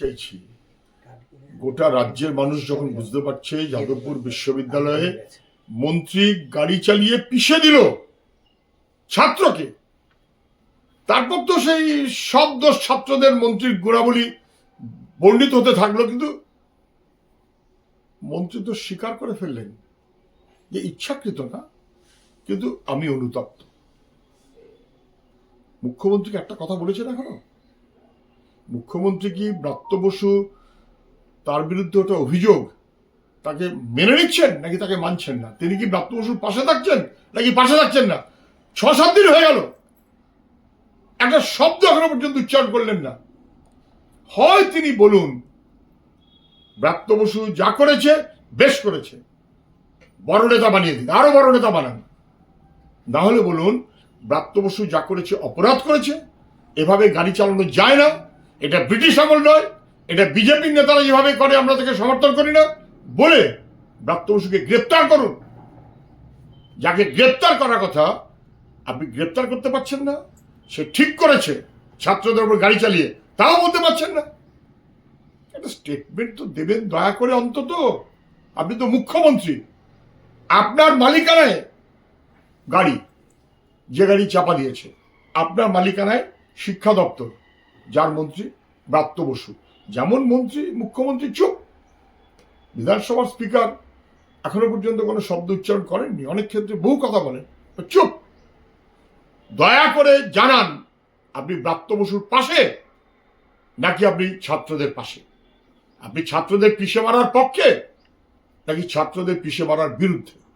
চাইছি। গোটা রাজ্যের মানুষ যখন বুঝতে পারছে যাদবপুর বিশ্ববিদ্যালয়ে মন্ত্রী গাড়ি চালিয়ে পিষে দিল ছাত্রকে, তারপর তো সেই সব দোষ ছাত্রদের মন্ত্রীর গুণাবলী বর্ণিত হতে থাকল, কিন্তু মন্ত্রী তো স্বীকার করে ফেললেন যে ইচ্ছাকৃত না, কিন্তু আমি অনুতপ্ত। মুখ্যমন্ত্রীকে একটা কথা বলেছেন এখনও? মুখ্যমন্ত্রী কি ব্রাত্য বসু তার বিরুদ্ধে ওটা অভিযোগ তাকে মেনে নিচ্ছেন নাকি তাকে মানছেন না? তিনি কি ব্রাত্য বসুর পাশে থাকছেন নাকি পাশে থাকছেন না? ছ সাত দিন হয়ে গেল। একটা শব্দ এখনও পর্যন্ত উচ্চারণ করলেন না। হয় তিনি বলুন, ব্রাত্য বসু যা করেছে, বেশ করেছে। বড় নেতা বানিয়ে দিন, আরও বড় নেতা বানান। না হলে বলুন, ব্রাত্য বসু যা করেছে, অপরাধ করেছে, এভাবে গাড়ি চালানো যায় না। এটা ব্রিটিশ আমল নয়, এটা বিজেপির নেতারা যেভাবে করে, আমরা তাকে সমর্থন করি না। বলে ব্রাত্য বসুকে গ্রেপ্তার করুন। যাকে গ্রেপ্তার করার কথা, আপনি গ্রেপ্তার করতে পারছেন না। সে ঠিক করেছে। ছাত্রদের উপর গাড়ি চালিয়ে, তাও বলতে পারছেন না। একটা স্টেটমেন্ট তো দেবেন, দয়া করে অন্তত। আপনি তো মুখ্যমন্ত্রী। আপনার মালিকানায় গাড়ি, যে গাড়ি চাপা দিয়েছে, আপনার মালিকানায় শিক্ষা দপ্তর। যার মন্ত্রী ব্রাত্য বসু। যেমন মন্ত্রী, মুখ্যমন্ত্রী চুপ। বিধানসভার স্পিকার এখনও পর্যন্ত কোনো শব্দ উচ্চারণ করেননি। অনেক ক্ষেত্রে বহু কথা বলেন চুপ। দয়া করে জানান, আপনি ব্রাত্য বসুর পাশে নাকি আপনি ছাত্রদের পাশে? আপনি ছাত্রদের পিষে মারার পক্ষে নাকি ছাত্রদের পিষে মারার বিরুদ্ধে?